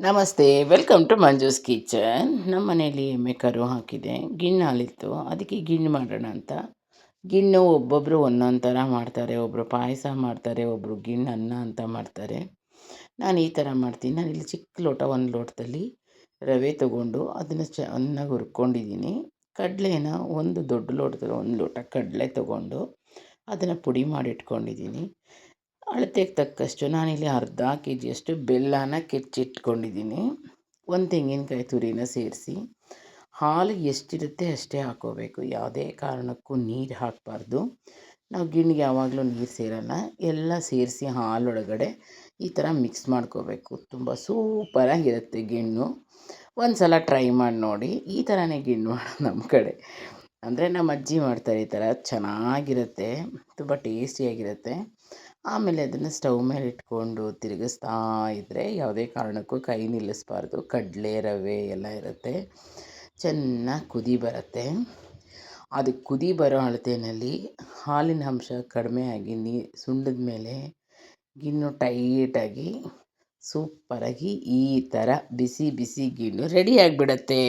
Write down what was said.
ನಮಸ್ತೆ, welcome to Manju's kitchen. ನಮ್ಮ ಮನೆಯಲ್ಲಿ ಎಮ್ಮೆ ಕರು ಹಾಕಿದೆ. ಗಿಣ್ಣು ಹಾಲಿತ್ತು. ಅದಕ್ಕೆ ಗಿಣ್ಣು ಮಾಡೋಣ ಅಂತ. ಗಿಣ್ಣು ಒಬ್ಬೊಬ್ಬರು ಒಂದೊಂದು ಥರ ಮಾಡ್ತಾರೆ. ಒಬ್ಬರು ಪಾಯಸ ಮಾಡ್ತಾರೆ ಒಬ್ಬರು ಗಿಣ್ಣು ಅನ್ನ ಅಂತ ಮಾಡ್ತಾರೆ. ನಾನು ಈ ಥರ ಮಾಡ್ತೀನಿ. ನಾನು ಇಲ್ಲಿ ಚಿಕ್ಕ ಲೋಟ, ಒಂದು ಲೋಟದಲ್ಲಿ ರವೆ ತೊಗೊಂಡು ಅದನ್ನು ಚೆನ್ನಾಗಿ ಹುರ್ಕೊಂಡಿದ್ದೀನಿ. ಕಡಲೆನ ಒಂದು ದೊಡ್ಡ ಲೋಟದಲ್ಲಿ ಒಂದು ಲೋಟ ಕಡಲೆ ತೊಗೊಂಡು ಅದನ್ನು ಪುಡಿ ಮಾಡಿ ಇಟ್ಕೊಂಡಿದ್ದೀನಿ ಅಳತೆಗೆ ತಕ್ಕಷ್ಟು ನಾನಿಲ್ಲಿ ಅರ್ಧ ಕೆ ಜಿಯಷ್ಟು ಬೆಲ್ಲನ ಕೆಚ್ಚಿಟ್ಕೊಂಡಿದ್ದೀನಿ. ಒಂದು ತೆಂಗಿನಕಾಯಿ ತುರಿನ ಸೇರಿಸಿ ಹಾಲು ಎಷ್ಟಿರುತ್ತೆ ಅಷ್ಟೇ ಹಾಕ್ಕೋಬೇಕು ಯಾವುದೇ ಕಾರಣಕ್ಕೂ ನೀರು ಹಾಕಬಾರ್ದು. ನಾವು ಗಿಣ್ಣಿಗೆ ಯಾವಾಗಲೂ ನೀರು ಸೇರಲ್ಲ. ಎಲ್ಲ ಸೇರಿಸಿ ಹಾಲೊಳಗಡೆ ಈ ಥರ ಮಿಕ್ಸ್ ಮಾಡ್ಕೋಬೇಕು. ತುಂಬ ಸೂಪರಾಗಿರುತ್ತೆ ಗಿಣ್ಣು. ಒಂದು ಸಲ ಟ್ರೈ ಮಾಡಿ ನೋಡಿ. ಈ ಥರನೇ ಗಿಣ್ಣು ಮಾಡೋದು ನಮ್ಮ ಕಡೆ. ಅಂದರೆ ನಮ್ಮ ಅಜ್ಜಿ ಮಾಡ್ತಾರೆ ಈ ಥರ ಚೆನ್ನಾಗಿರುತ್ತೆ, ತುಂಬ ಟೇಸ್ಟಿಯಾಗಿರುತ್ತೆ ಆಮೇಲೆ ಅದನ್ನು ಸ್ಟವ್ ಮೇಲೆ ಇಟ್ಕೊಂಡು ತಿರುಗಿಸ್ತಾ ಇದ್ದರೆ ಯಾವುದೇ ಕಾರಣಕ್ಕೂ ಕೈ ನಿಲ್ಲಿಸ್ಬಾರ್ದು. ಕಡಲೆ, ರವೆ ಎಲ್ಲ ಇರುತ್ತೆ. ಚೆನ್ನಾಗಿ ಕುದಿ ಬರುತ್ತೆ. ಅದು ಕುದಿ ಬರೋ ಅಳತೆಯಲ್ಲಿ ಹಾಲಿನ ಅಂಶ ಕಡಿಮೆ ಆಗಿ ನೀ, ಸುಂಡದ ಮೇಲೆ ಗಿಣ್ಣು ಟೈಟಾಗಿ ಸೂಪರಾಗಿ ಈ ಥರ ಬಿಸಿ ಬಿಸಿ ಗಿಣ್ಣು ರೆಡಿ ಆಗಿಬಿಡತ್ತೆ.